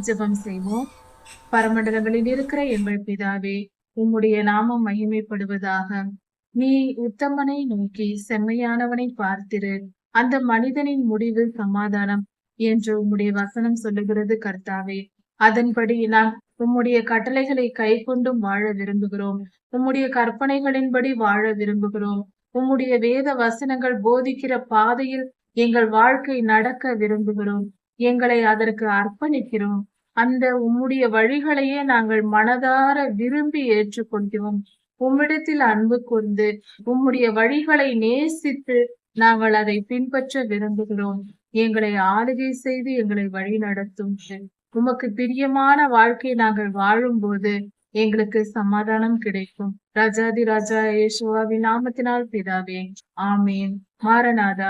ஜெபம் செய்வோம். பரமண்டலங்களில் இருக்கிற எங்கள் பிதாவே உம்முடைய நாமம் மகிமைப்படுவதாக. நீ உத்தமனை நோக்கி செம்மையானவனை பார்த்திரு. அந்த மனிதனின் முடிவு சமாதானம் என்று உம்முடைய வசனம் சொல்லுகிறது கர்த்தாவே. அதன்படி நாம் உம்முடைய கட்டளைகளை கை கொண்டும் வாழ விரும்புகிறோம். உம்முடைய கற்பனைகளின்படி வாழ விரும்புகிறோம். உம்முடைய வேத வசனங்கள் போதிக்கிற பாதையில் எங்கள் வாழ்க்கை நடக்க விரும்புகிறோம். எங்களை அதற்கு அர்ப்பணிக்கிறோம். அந்த உம்முடைய வழிகளையே நாங்கள் மனதார விரும்பி ஏற்றுக்கொள்கிறோம் உம்மிடத்தில் அன்பு கொண்டு உம்முடைய வழிகளை நேசித்து நாங்கள் அதை பின்பற்ற விரும்புகிறோம். எங்களை ஆளுகை செய்து எங்களை வழி நடத்தும். உமக்கு பிரியமான வாழ்க்கை நாங்கள் வாழும்போது எங்களுக்கு சமாதானம் கிடைக்கும். ராஜாதி ராஜா யேசுவாவின் நாமத்தினால் பிதாவே ஆமீன். மாரநாதா